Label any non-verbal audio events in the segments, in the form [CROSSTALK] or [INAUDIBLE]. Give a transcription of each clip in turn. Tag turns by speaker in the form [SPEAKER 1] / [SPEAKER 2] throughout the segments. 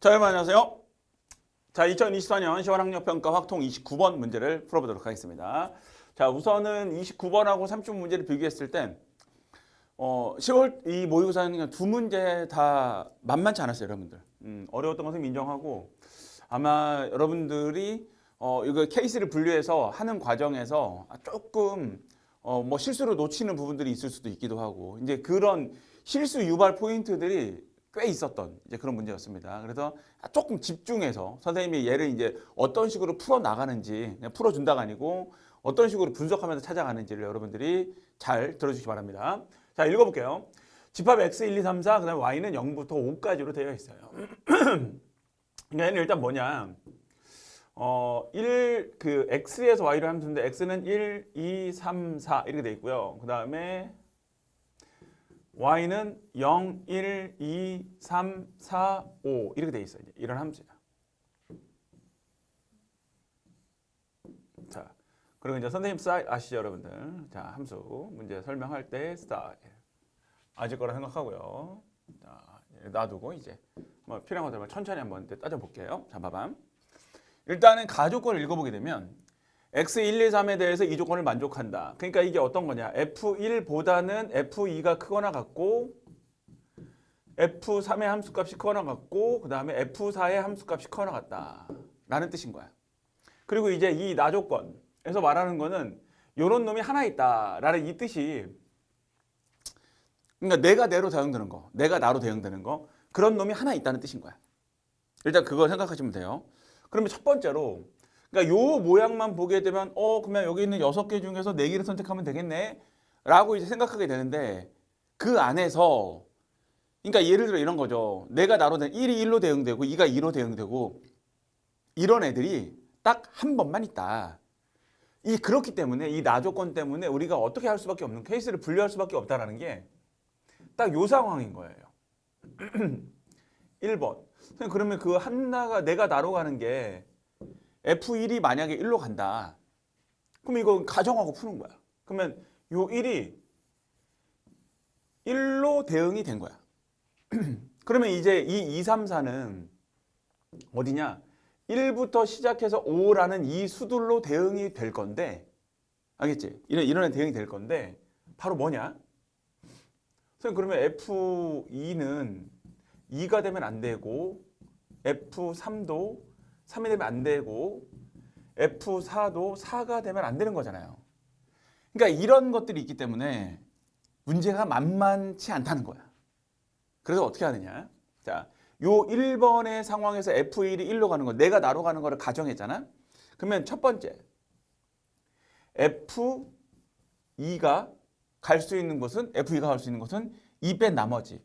[SPEAKER 1] 자, 여러분 안녕하세요. 자, 2024년 시원학력평가 확통 29번 문제를 풀어보도록 하겠습니다. 자, 우선은 29번하고 30번 문제를 비교했을 땐 어, 10월 이 모의고사는 두 문제 다 만만치 않았어요, 여러분들. 음, 어려웠던 것은 인정하고 아마 여러분들이 어, 이거 케이스를 분류해서 하는 과정에서 조금 어, 뭐 실수로 놓치는 부분들이 있을 수도 있기도 하고 이제 그런 실수 유발 포인트들이 꽤 있었던 이제 그런 문제였습니다. 그래서 조금 집중해서 선생님이 얘를 이제 어떤 식으로 풀어 나가는지 그냥 풀어 준다가 아니고 어떤 식으로 분석하면서 찾아가는지를 여러분들이 잘 들어주시기 바랍니다. 자, 읽어볼게요. 집합 x 1, 2, 3, 4, 그 다음에 y는 0부터 5까지로 되어 있어요. [CLEARS THROAT] 그러니까 얘는 일단 뭐냐? 어, 1, 그 x에서 y를 하면 되는데 x는 1, 2, 3, 4 이렇게 돼 있고요. 그 다음에 y는 0, 1, 2, 3, 4, 5 이렇게 돼 있어요. 이런 함수야. 자, 그리고 이제 선생님 스타일 아시죠, 여러분들? 자, 함수 문제 설명할 때 스타일 아실 거라 생각하고요. 자, 놔두고 이제 뭐 필요한 것들만 천천히 한번 따져 볼게요. 자, 봐봐. 일단은 가조건을 읽어보게 되면 x 1, 2, 3에 대해서 이 조건을 만족한다. 그러니까 이게 어떤 거냐? f1보다는 f2가 크거나 같고 f3의 함수값이 크거나 같고 그 다음에 f4의 함수값이 크거나 같다. 라는 뜻인 거야. 그리고 이제 이 나조건에서 말하는 거는 요런 놈이 하나 있다. 라는 이 뜻이 그러니까 내가 내로 대응되는 거, 내가 나로 대응되는 거 그런 놈이 하나 있다는 뜻인 거야. 일단 그거 생각하시면 돼요. 그러면 첫 번째로 그러니까 요 모양만 보게 되면 어 그러면 여기 있는 여섯 개 중에서 네 개를 선택하면 되겠네 라고 이제 생각하게 되는데 그 안에서 그러니까 예를 들어 이런 거죠. 내가 나로 된 1이 1로 대응되고 2가 2로 대응되고 이런 애들이 딱 한 번만 있다. 이 그렇기 때문에 이 나조건 때문에 우리가 어떻게 할 수밖에 없는 케이스를 분류할 수밖에 없다라는 게 딱 요 상황인 거예요. [CLEARS THROAT] 1번. 그러면 그 하나가 내가 나로 가는 게 F1이 만약에 1로 간다. 그럼 이거 가정하고 푸는 거야. 그러면 요 1이 1로 대응이 된 거야. [CLEARS THROAT] 그러면 이제 이 2, 3, 4는 어디냐? 1부터 시작해서 5라는 이 수들로 대응이 될 건데 알겠지? 이런 이런 대응이 될 건데 바로 뭐냐? 선생님 그러면 F2는 2가 되면 안 되고 F3도 3이 되면 안 되고 F4도 4가 되면 안 되는 거잖아요. 그러니까 이런 것들이 있기 때문에 문제가 만만치 않다는 거야. 그래서 어떻게 하느냐? 자, 요 1번의 상황에서 F1이 1로 가는 거, 내가 나로 가는 거를 가정했잖아? 그러면 첫 번째, F2가 갈 수 있는 곳은, F2가 갈 수 있는 곳은 2 뺀 나머지.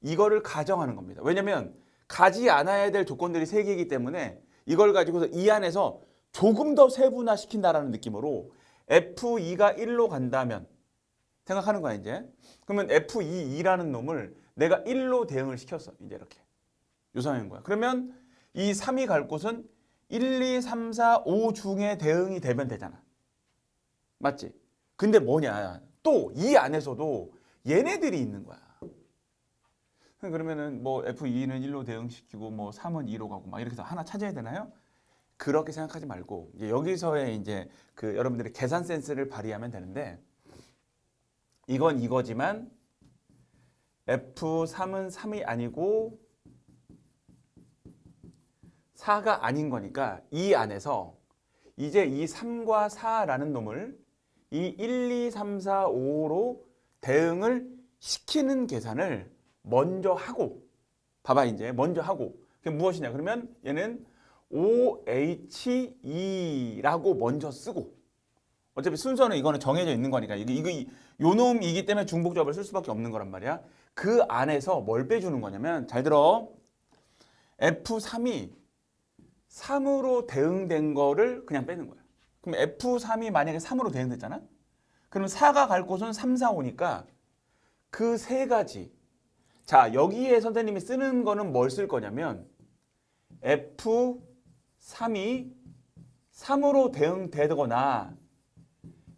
[SPEAKER 1] 이거를 가정하는 겁니다. 왜냐면 가지 않아야 될 조건들이 세 개이기 때문에 이걸 가지고서 이 안에서 조금 더 세분화 시킨다라는 느낌으로 F2가 1로 간다면 생각하는 거야 이제. 그러면 F2, 2라는 놈을 내가 1로 대응을 시켰어. 이제 이렇게. 요상인 거야. 그러면 이 3이 갈 곳은 1, 2, 3, 4, 5 중에 대응이 되면 되잖아. 맞지? 근데 뭐냐? 또 이 안에서도 얘네들이 있는 거야. 그러면은 뭐 F2는 1로 대응시키고 뭐 3은 2로 가고 막 이렇게 해서 하나 찾아야 되나요? 그렇게 생각하지 말고 이제 여기서의 이제 그 여러분들의 계산 센스를 발휘하면 되는데 이건 이거지만 F3은 3이 아니고 4가 아닌 거니까 이 안에서 이제 이 3과 4라는 놈을 이 1, 2, 3, 4, 5로 대응을 시키는 계산을 먼저 하고 봐봐 이제 먼저 하고 그게 무엇이냐? 그러면 얘는 OHE라고 먼저 쓰고 어차피 순서는 이거는 정해져 있는 거니까 이거 이거 요 놈이기 때문에 중복접을 쓸 수밖에 없는 거란 말이야. 그 안에서 뭘 빼주는 거냐면 잘 들어. F3이 3으로 대응된 거를 그냥 빼는 거야. 그럼 F3이 만약에 3으로 대응됐잖아? 그럼 4가 갈 곳은 3, 4, 5니까 그 세 가지 자, 여기에 선생님이 쓰는 거는 뭘 쓸 거냐면 F3이 3으로 대응되거나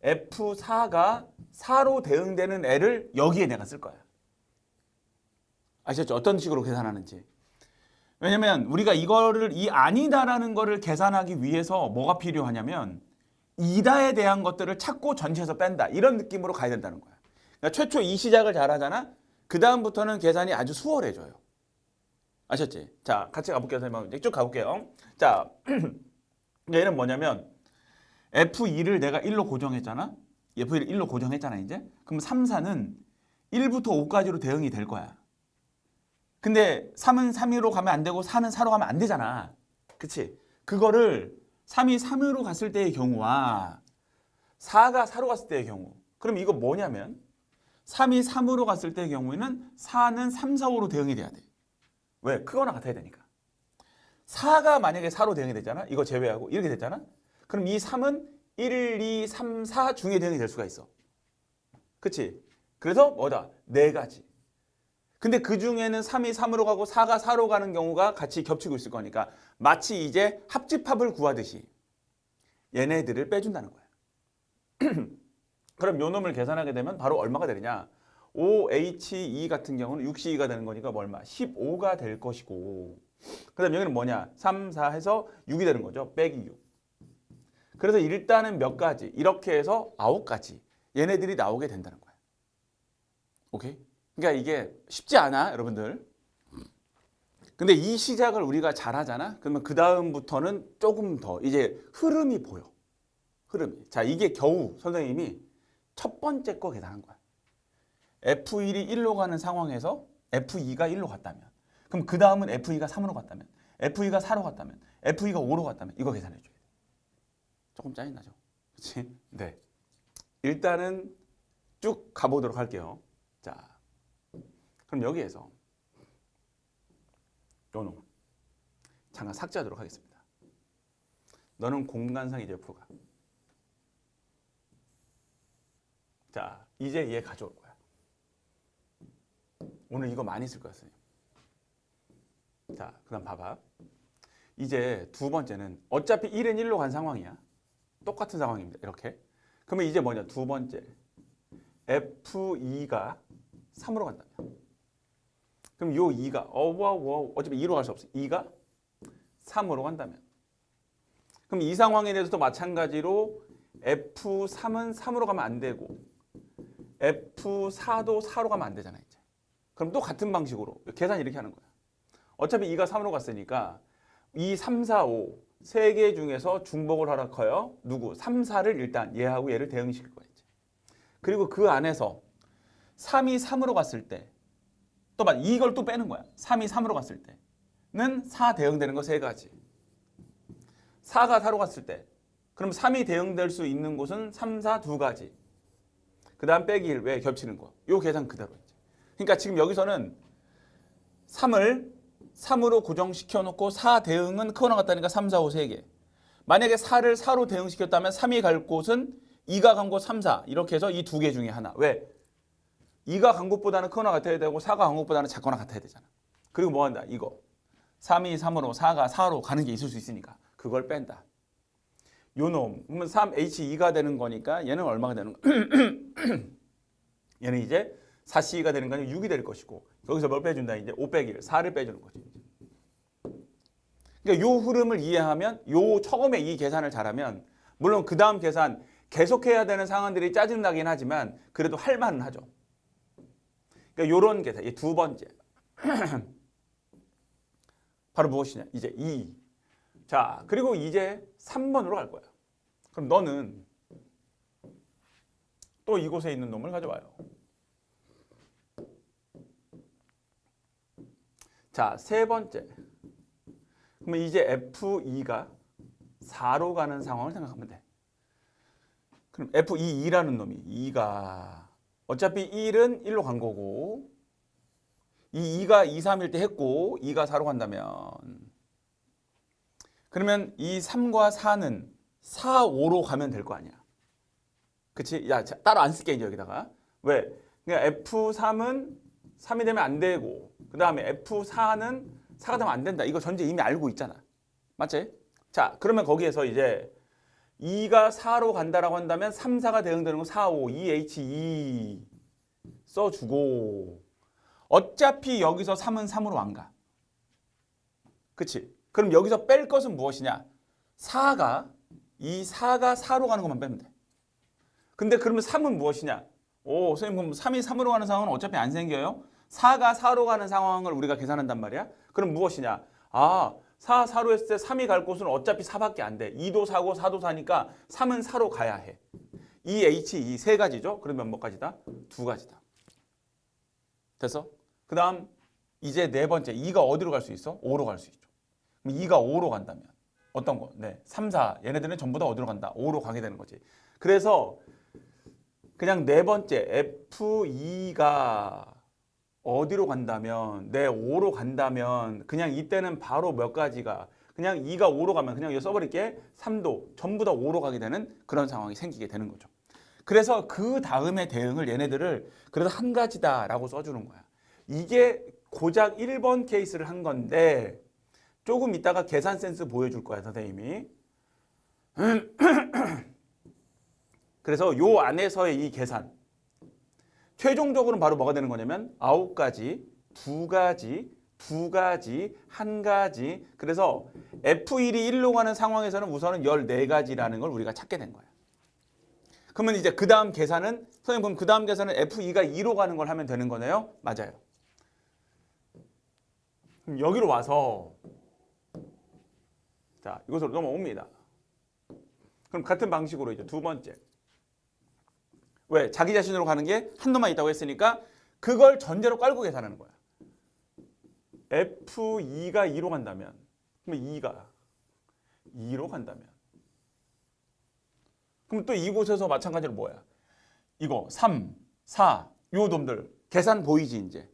[SPEAKER 1] F4가 4로 대응되는 애를 여기에 내가 쓸 거야. 아시겠죠? 어떤 식으로 계산하는지. 왜냐면 우리가 이거를 이 아니다라는 거를 계산하기 위해서 뭐가 필요하냐면 이다에 대한 것들을 찾고 전체에서 뺀다. 이런 느낌으로 가야 된다는 거야. 그러니까 최초 이 시작을 잘 하잖아. 그 다음부터는 계산이 아주 수월해져요. 아셨지? 자, 같이 가볼게요. 선생님. 이제 쭉 가볼게요. 자, [CLEARS THROAT] 얘는 뭐냐면 F2를 내가 1로 고정했잖아. F2를 1로 고정했잖아, 이제. 그럼 3, 4는 1부터 5까지로 대응이 될 거야. 근데 3은 3위로 가면 안 되고 4는 4로 가면 안 되잖아. 그치? 그거를 3이 3위로 갔을 때의 경우와 4가 4로 갔을 때의 경우. 그럼 이거 뭐냐면 3이 3으로 갔을 때의 경우에는 4는 3, 4, 5로 대응이 돼야 돼. 왜? 크거나 같아야 되니까. 4가 만약에 4로 대응이 되잖아. 이거 제외하고 이렇게 됐잖아. 그럼 이 3은 1, 2, 3, 4 중에 대응이 될 수가 있어. 그치? 그래서 뭐다? 네 가지. 근데 그 중에는 3이 3으로 가고 4가 4로 가는 경우가 같이 겹치고 있을 거니까 마치 이제 합집합을 구하듯이 얘네들을 빼준다는 거야. [CLEARS THROAT] 그럼 요 놈을 계산하게 되면 바로 얼마가 되느냐? OHE 같은 경우는 6C2가 되는 거니까 뭐 얼마? 15가 될 것이고 그 다음 여기는 뭐냐? 3, 4 해서 6이 되는 거죠. 빼기 6. 그래서 일단은 몇 가지? 이렇게 해서 9가지 얘네들이 나오게 된다는 거야. 오케이? 그러니까 이게 쉽지 않아, 여러분들. 근데 이 시작을 우리가 잘 하잖아? 그러면 그 다음부터는 조금 더 이제 흐름이 보여. 흐름이. 자, 이게 겨우 선생님이 첫 번째 거 계산한 거야. F1이 1로 가는 상황에서 F2가 1로 갔다면 그럼 그 다음은 F2가 3으로 갔다면 F2가 4로 갔다면 F2가 5로 갔다면 이거 계산해 줘야 돼. 조금 짜증나죠? 그렇지? 네. 일단은 쭉 가보도록 할게요. 자, 그럼 여기에서 요놈 잠깐 삭제하도록 하겠습니다. 너는 공간상 이제 옆으로 가. 자, 이제 얘 가져올 거야. 오늘 이거 많이 쓸 거야, 선생님. 자, 그 다음 봐봐. 이제 두 번째는 어차피 1은 1로 간 상황이야. 똑같은 상황입니다. 이렇게. 그러면 이제 뭐냐? 두 번째. F2가 3으로 간다면. 그럼 요 2가 어와 와 어차피 2로 갈 수 없어. 2가 3으로 간다면. 그럼 이 상황에 대해서도 마찬가지로 F3은 3으로 가면 안 되고 F4도 4로 가면 안 되잖아, 이제. 그럼 또 같은 방식으로 계산 이렇게 하는 거야. 어차피 2가 3으로 갔으니까 2, 3, 4, 5 세 개 중에서 중복을 하라 커요. 누구? 3, 4를 일단 얘하고 얘를 대응시킬 거야, 이제. 그리고 그 안에서 3이 3으로 갔을 때또 봐, 이걸 또 빼는 거야. 3이 3으로 갔을 때는 4 대응되는 거 세 가지. 4가 4로 갔을 때 그럼 3이 대응될 수 있는 곳은 3, 4 두 가지. 그 다음 빼기 1, 왜 겹치는 거. 요 계산 그대로 있지. 그러니까 지금 여기서는 3을 3으로 고정시켜 놓고 4 대응은 크거나 같다니까 3, 4, 5, 3개. 만약에 4를 4로 대응시켰다면 3이 갈 곳은 2가 간 곳 3, 4 이렇게 해서 이 두 개 중에 하나. 왜? 2가 간 곳보다는 크거나 같아야 되고 4가 간 곳보다는 작거나 같아야 되잖아. 그리고 뭐 한다? 이거. 3이 3으로 4가 4로 가는 게 있을 수 있으니까 그걸 뺀다. 요 놈. 그러면 3H2가 되는 거니까 얘는 얼마가 되는 거? [CLEARS THROAT] 얘는 이제 4C가 되는 거는 6이 될 것이고 여기서 뭘 빼준다? 이제 5 빼기를 4를 빼주는 거지. 그러니까 요 흐름을 이해하면 요 처음에 이 계산을 잘하면 물론 그 다음 계산 계속해야 되는 상황들이 짜증나긴 하지만 그래도 할 만은 하죠. 그러니까 요런 계산, 이두 번째. [CLEARS THROAT] 바로 무엇이냐? 이제 2. 자, 그리고 이제 3번으로 갈 거야. 그럼 너는 또 이곳에 있는 놈을 가져와요. 자, 세 번째. 그러면 이제 F2가 4로 가는 상황을 생각하면 돼. 그럼 F22라는 놈이 2가 어차피 1은 1로 간 거고 이 2가 2, 3일 때 했고 2가 4로 간다면 그러면 이 3과 4는 4, 5로 가면 될 거 아니야. 그치? 야, 자, 따로 안 쓸게 이제 여기다가. 왜? 그러니까 F3은 3이 되면 안 되고 그 다음에 F4는 4가 되면 안 된다. 이거 전제 이미 알고 있잖아. 맞지? 자, 그러면 거기에서 이제 2가 4로 간다라고 한다면 3, 4가 대응되는 건 4, 5, 2H2 써주고 어차피 여기서 3은 3으로 안 가. 그치? 그럼 여기서 뺄 것은 무엇이냐? 4가 이 4가 4로 가는 것만 빼면 돼. 근데 그러면 3은 무엇이냐? 오, 선생님 그럼 3이 3으로 가는 상황은 어차피 안 생겨요. 4가 4로 가는 상황을 우리가 계산한단 말이야. 그럼 무엇이냐? 아, 4, 4로 했을 때 3이 갈 곳은 어차피 4밖에 안 돼. 2도 4고 4도 4니까 3은 4로 가야 해. 이 H 이세 가지죠. 그러면 몇 가지다? 두 가지다. 됐어? 그 다음 이제 네 번째 2가 어디로 갈 수 있어? 5로 갈 수 있죠. 그럼 2가 5로 간다면 어떤 거? 네, 3, 4 얘네들은 전부 다 어디로 간다? 5로 가게 되는 거지. 그래서 그냥 네 번째 F2가 어디로 간다면 네 5로 간다면 그냥 이때는 바로 몇 가지가 그냥 2가 5로 가면 그냥 이거 써버릴게 3도 전부 다 5로 가게 되는 그런 상황이 생기게 되는 거죠. 그래서 그 다음에 대응을 얘네들을 그래도 한 가지다라고 써주는 거야. 이게 고작 1번 케이스를 한 건데 조금 이따가 계산 센스 보여줄 거야 선생님이. [CLEARS THROAT] 그래서 요 안에서의 이 계산 최종적으로는 바로 뭐가 되는 거냐면 아홉 가지, 두 가지, 두 가지, 한 가지. 그래서 F1이 1로 가는 상황에서는 우선은 14가지라는 걸 우리가 찾게 된 거야. 그러면 이제 그 다음 계산은 선생님 그럼 그 다음 계산은 F2가 2로 가는 걸 하면 되는 거네요? 맞아요. 그럼 여기로 와서 자 이것으로 넘어옵니다. 그럼 같은 방식으로 이제 두 번째 왜 자기 자신으로 가는 게 한도만 있다고 했으니까 그걸 전제로 깔고 계산하는 거야. F2가 2로 간다면 그럼 2가 2로 간다면 그럼 또 이곳에서 마찬가지로 뭐야? 이거 3, 4, 요 놈들 계산 보이지 이제.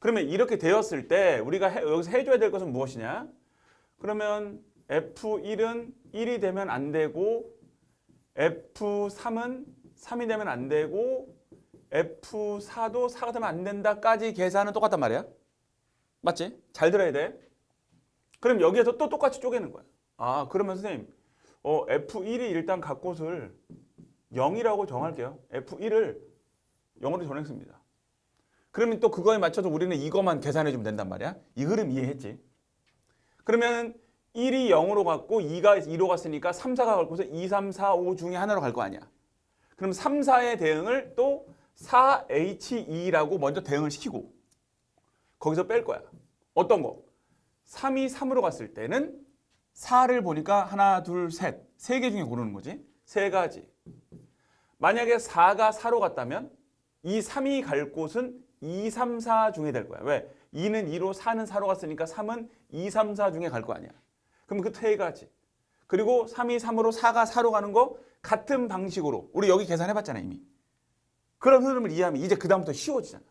[SPEAKER 1] 그러면 이렇게 되었을 때 우리가 해- 여기서 해줘야 될 것은 무엇이냐? 그러면 F1은 1이 되면 안 되고 F3은 3이 되면 안 되고 F4도 4가 되면 안 된다까지 계산은 똑같단 말이야. 맞지? 잘 들어야 돼. 그럼 여기에서 또 똑같이 쪼개는 거야. 아, 그러면 선생님, 어, F1이 일단 각 곳을 0이라고 정할게요. F1을 0으로 정했습니다. 그러면 또 그거에 맞춰서 우리는 이것만 계산해 주면 된단 말이야. 이 흐름 이해했지? 그러면 1이 0으로 갔고 2가 2로 갔으니까 3, 4가 갈 곳에 2, 3, 4, 5 중에 하나로 갈 거 아니야. 그럼 3, 4의 대응을 또 4H2라고 먼저 대응을 시키고 거기서 뺄 거야. 어떤 거? 3이 3으로 갔을 때는 4를 보니까 하나, 둘, 셋. 세 개 중에 고르는 거지. 세 가지. 만약에 4가 4로 갔다면 이 3이 갈 곳은 2, 3, 4 중에 될 거야. 왜? 2는 2로 4는 4로 갔으니까 3은 2, 3, 4 중에 갈 거 아니야. 그럼 그세 가지. 그리고 3이 3으로 4가 4로 가는 거 같은 방식으로 우리 여기 계산해봤잖아 이미. 그런 흐름을 이해하면 이제 그 다음부터 쉬워지잖아.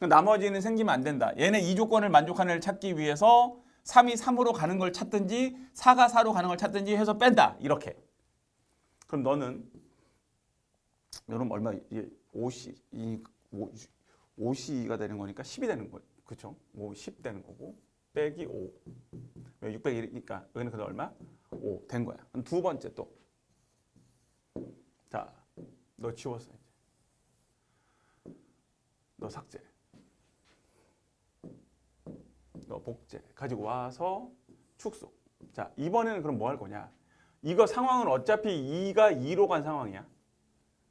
[SPEAKER 1] 나머지는 생기면 안 된다. 얘네 이 조건을 만족하는 애를 찾기 위해서 3이 3으로 가는 걸 찾든지 4가 4로 가는 걸 찾든지 해서 뺀다. 이렇게. 그럼 너는 여러분 얼마 이게 5시 이 5, 5시가 되는 거니까 10이 되는 거예요. 그렇죠? 5, 10 되는 거고 빼기 5. 왜 600이니까 여기는 그다 얼마? 5 된 거야. 두 번째 또. 자, 너 지웠어 이제. 너 삭제. 너 복제 가지고 와서 축소. 자, 이번에는 그럼 뭐 할 거냐? 이거 상황은 어차피 2가 2로 간 상황이야.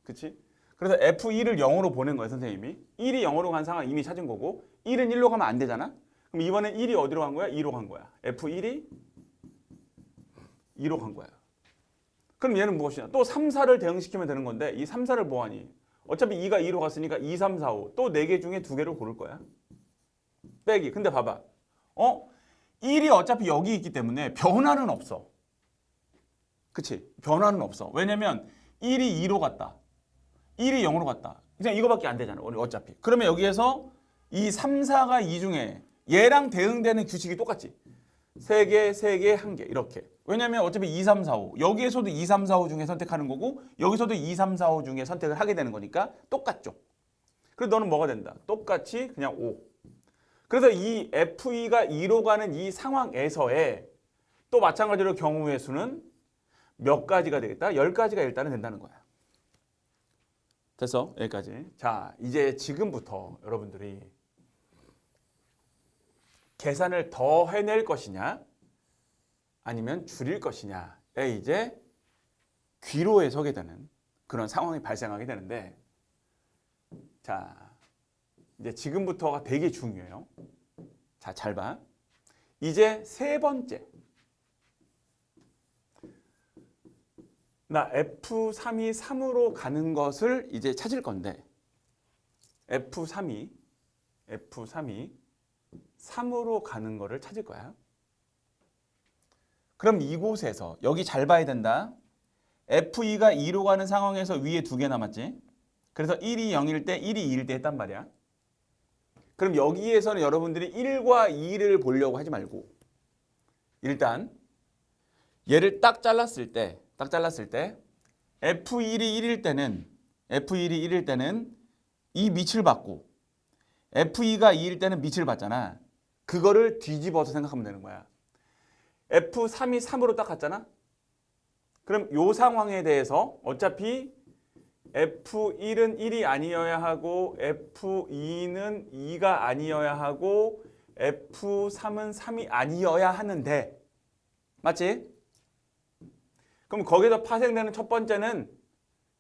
[SPEAKER 1] 그치? 그래서 F1을 0으로 보낸 거야, 선생님이. 1이 0으로 간 상황 이미 찾은 거고, 1은 1로 가면 안 되잖아? 그럼 이번엔 1이 어디로 간 거야? 2로 간 거야. F1이 2로 간 거야. 그럼 얘는 무엇이냐? 또 3, 4를 대응시키면 되는 건데, 이 3, 4를 뭐하니? 어차피 2가 2로 갔으니까 2, 3, 4, 5. 또 4개 중에 2개를 고를 거야. 빼기. 근데 봐봐. 어? 1이 어차피 여기 있기 때문에 변화는 없어. 그치? 변화는 없어. 왜냐면 1이 2로 갔다. 1이 0으로 갔다. 그냥 이거밖에 안 되잖아. 어차피. 그러면 여기에서 이 3, 4가 이 중에 얘랑 대응되는 규칙이 똑같지. 3개, 3개, 1개 이렇게. 왜냐면 어차피 2, 3, 4, 5. 여기에서도 2, 3, 4, 5 중에 선택하는 거고 여기서도 2, 3, 4, 5 중에 선택을 하게 되는 거니까 똑같죠. 그래서 너는 뭐가 된다? 똑같이 그냥 5. 그래서 이 F2가 2로 가는 이 상황에서의 또 마찬가지로 경우의 수는 몇 가지가 되겠다? 10가지가 일단은 된다는 거야. 됐어? 여기까지. 자, 이제 지금부터 여러분들이 계산을 더 해낼 것이냐 아니면 줄일 것이냐에 이제 귀로에 서게 되는 그런 상황이 발생하게 되는데 자 이제 지금부터가 되게 중요해요. 자, 잘 봐. 이제 세 번째. 나 F3이 3으로 가는 것을 이제 찾을 건데 F3이 F3이 3으로 가는 거를 찾을 거야. 그럼 이곳에서 여기 잘 봐야 된다. F2가 2로 가는 상황에서 위에 두 개 남았지. 그래서 1이 0일 때 1이 2일 때 했단 말이야. 그럼 여기에서는 여러분들이 1과 2를 보려고 하지 말고 일단 얘를 딱 잘랐을 때, 딱 잘랐을 때 F1이 1일 때는 F1이 1일 때는 이 밑을 받고 F2가 2일 때는 밑을 받잖아. 그거를 뒤집어서 생각하면 되는 거야. F3이 3으로 딱 갔잖아. 그럼 요 상황에 대해서 어차피 F1은 1이 아니어야 하고 F2는 2가 아니어야 하고 F3은 3이 아니어야 하는데 맞지? 그럼 거기서 파생되는 첫 번째는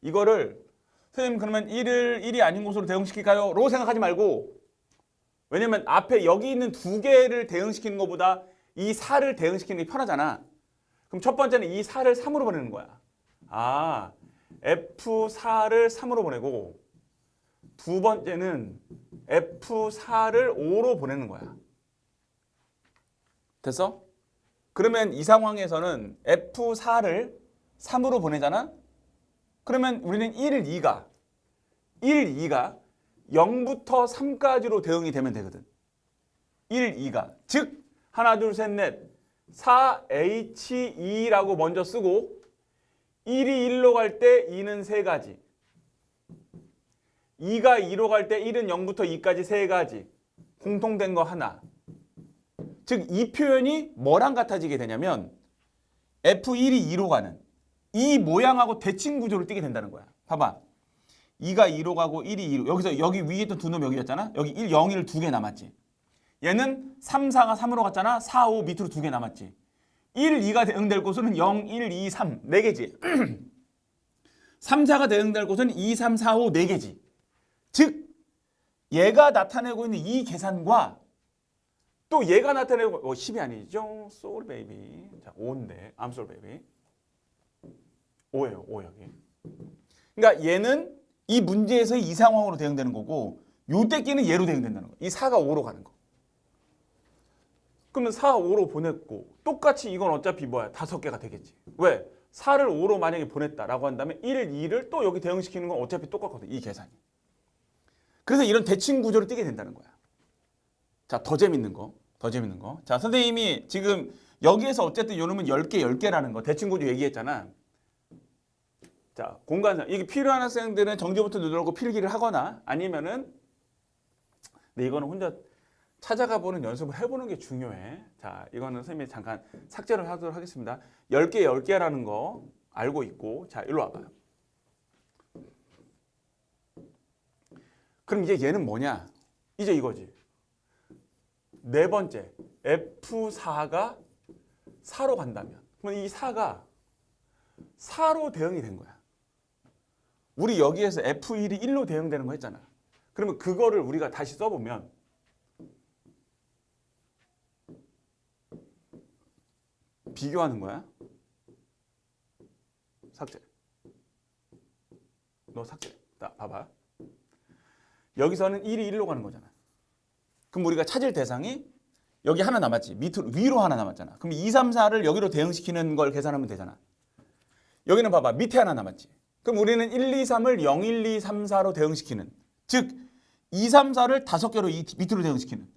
[SPEAKER 1] 이거를 선생님 그러면 1을 1이 아닌 곳으로 대응시킬까요? 로 생각하지 말고 왜냐면 앞에 여기 있는 두 개를 대응시키는 것보다 이 4를 대응시키는 게 편하잖아. 그럼 첫 번째는 이 4를 3으로 보내는 거야. 아, F4를 3으로 보내고 두 번째는 F4를 5로 보내는 거야. 됐어? 그러면 이 상황에서는 F4를 3으로 보내잖아? 그러면 우리는 1, 2가 1, 2가 0부터 3까지로 대응이 되면 되거든. 1, 2가 즉 하나 둘 셋 넷 4H2라고 먼저 쓰고 1이 1로 갈 때 2는 세 가지. 2가 2로 갈 때 1은 0부터 2까지 세 가지. 공통된 거 하나. 즉 이 표현이 뭐랑 같아지게 되냐면 F1이 2로 가는 이 모양하고 대칭 구조를 띠게 된다는 거야. 봐봐. 2가 2로 가고 1이 2로 여기서 여기 위에 있던 두 놈 여기 였잖아. 여기 1, 0, 1두개 남았지. 얘는 3, 4가 3으로 갔잖아. 4, 5 밑으로 두 개 남았지. 1, 2가 대응될 곳은 0, 1, 2, 3, 4개지. 3, 4가 대응될 곳은 2, 3, 4, 5, 4개지. 즉, 얘가 나타내고 있는 이 계산과 또 얘가 나타내고, 어, 10이 아니죠? 소울 베이비. 자, 5인데, I'm sorry baby. 5예요, 5 여기. 그러니까 얘는 이 문제에서 이 상황으로 대응되는 거고, 요 떼끼는 얘로 대응된다는 거야. 이 4가 5로 가는 거. 그러면 4, 5로 보냈고 똑같이 이건 어차피 뭐야? 다섯 개가 되겠지. 왜? 4를 5로 만약에 보냈다라고 한다면 1, 2를 또 여기 대응시키는 건 어차피 똑같거든. 이 계산이. 그래서 이런 대칭 구조를 띠게 된다는 거야. 자, 더 재밌는 거. 더 재밌는 거. 자, 선생님이 지금 여기에서 어쨌든 요 놈은 10개, 10개라는 거. 대칭 구조 얘기했잖아. 자, 공간상. 이게 필요한 학생들은 정지부터 누르고 필기를 하거나 아니면은 근데 이거는 혼자 찾아가 보는 연습을 해보는 게 중요해. 자, 이거는 선생님이 잠깐 삭제를 하도록 하겠습니다. 10개, 10개라는 거 알고 있고, 자, 일로 와봐요. 그럼 이제 얘는 뭐냐? 이제 이거지. 네 번째, F4가 4로 간다면. 그러면 이 4가 4로 대응이 된 거야. 우리 여기에서 F1이 1로 대응되는 거 했잖아. 그러면 그거를 우리가 다시 써보면 비교하는 거야. 삭제. 너 삭제. 나 봐봐. 여기서는 1이 1로 가는 거잖아. 그럼 우리가 찾을 대상이 여기 하나 남았지. 밑으로 위로 하나 남았잖아. 그럼 2, 3, 4를 여기로 대응시키는 걸 계산하면 되잖아. 여기는 봐봐. 밑에 하나 남았지. 그럼 우리는 1, 2, 3을 0, 1, 2, 3, 4로 대응시키는. 즉 2, 3, 4를 다섯 개로 이 밑으로 대응시키는.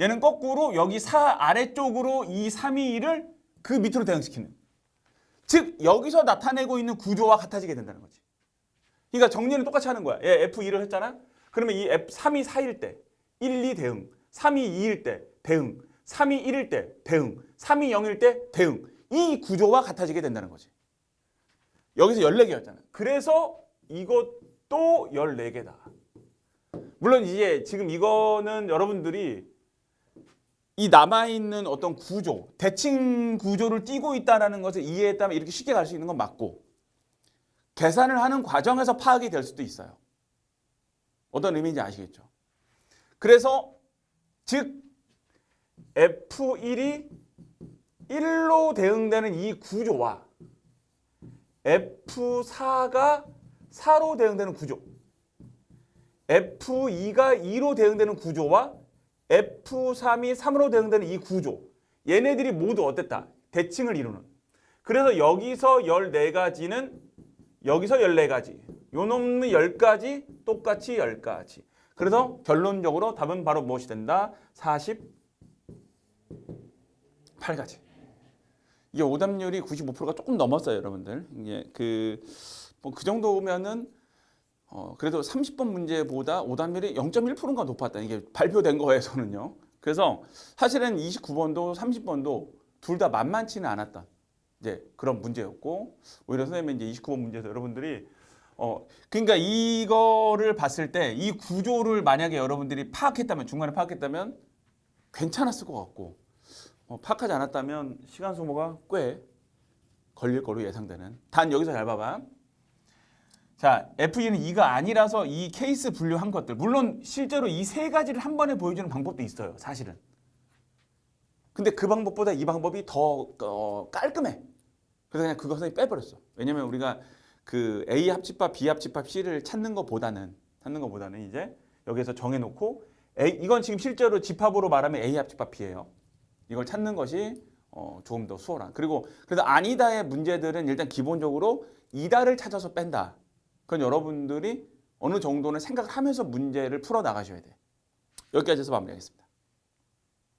[SPEAKER 1] 얘는 거꾸로 여기 4 아래쪽으로 2, 3, 2, 1을 그 밑으로 대응시키는. 즉 여기서 나타내고 있는 구조와 같아지게 된다는 거지. 그러니까 정리는 똑같이 하는 거야. 얘 F2를 했잖아. 그러면 이 F 3이 4일 때 1, 2 대응, 3이 2일 때 대응, 3이 1일 때 대응, 3이 0일 때 대응. 이 구조와 같아지게 된다는 거지. 여기서 14개였잖아. 그래서 이것도 14개다. 물론 이제 지금 이거는 여러분들이 이 남아 있는 어떤 구조, 대칭 구조를 띄고 있다라는 것을 이해했다면 이렇게 쉽게 갈 수 있는 건 맞고 계산을 하는 과정에서 파악이 될 수도 있어요. 어떤 의미인지 아시겠죠? 그래서 즉 F1이 1로 대응되는 이 구조와 F4가 4로 대응되는 구조. F2가 2로 대응되는 구조와 F3이 3으로 대응되는 이 구조. 얘네들이 모두 어땠다? 대칭을 이루는. 그래서 여기서 14가지는 여기서 14가지 요 놈은 10가지 똑같이 10가지. 그래서 결론적으로 답은 바로 무엇이 된다? 48가지 이게 오답률이 95%가 조금 넘었어요 여러분들 이게 그뭐 그 정도면은 어, 그래도 30번 문제보다 오답률이 0.1%가 높았다. 이게 발표된 거에서는요. 그래서 사실은 29번도 30번도 둘 다 만만치는 않았던 이제 그런 문제였고 오히려 선생님이 이제 29번 문제에서 여러분들이 어 그러니까 이거를 봤을 때 이 구조를 만약에 여러분들이 파악했다면 중간에 파악했다면 괜찮았을 것 같고 어, 파악하지 않았다면 시간 소모가 꽤 걸릴 거로 예상되는. 단 여기서 잘 봐봐. 자, FE는 2가 아니라서 이 케이스 분류한 것들. 물론 실제로 이 세 가지를 한 번에 보여주는 방법도 있어요. 사실은. 근데 그 방법보다 이 방법이 더 어, 깔끔해. 그래서 그냥 선생님 빼버렸어. 왜냐면 우리가 그 A 합집합, B 합집합, C를 찾는 것보다는 찾는 것보다는 이제 여기서 정해놓고 A, 이건 지금 실제로 집합으로 말하면 A 합집합 B예요. 이걸 찾는 것이 어, 조금 더 수월한. 그리고 그래서 아니다의 문제들은 일단 기본적으로 이다를 찾아서 뺀다. 그건 여러분들이 어느 정도는 생각하면서 문제를 풀어 나가셔야 돼. 여기까지 해서 마무리하겠습니다.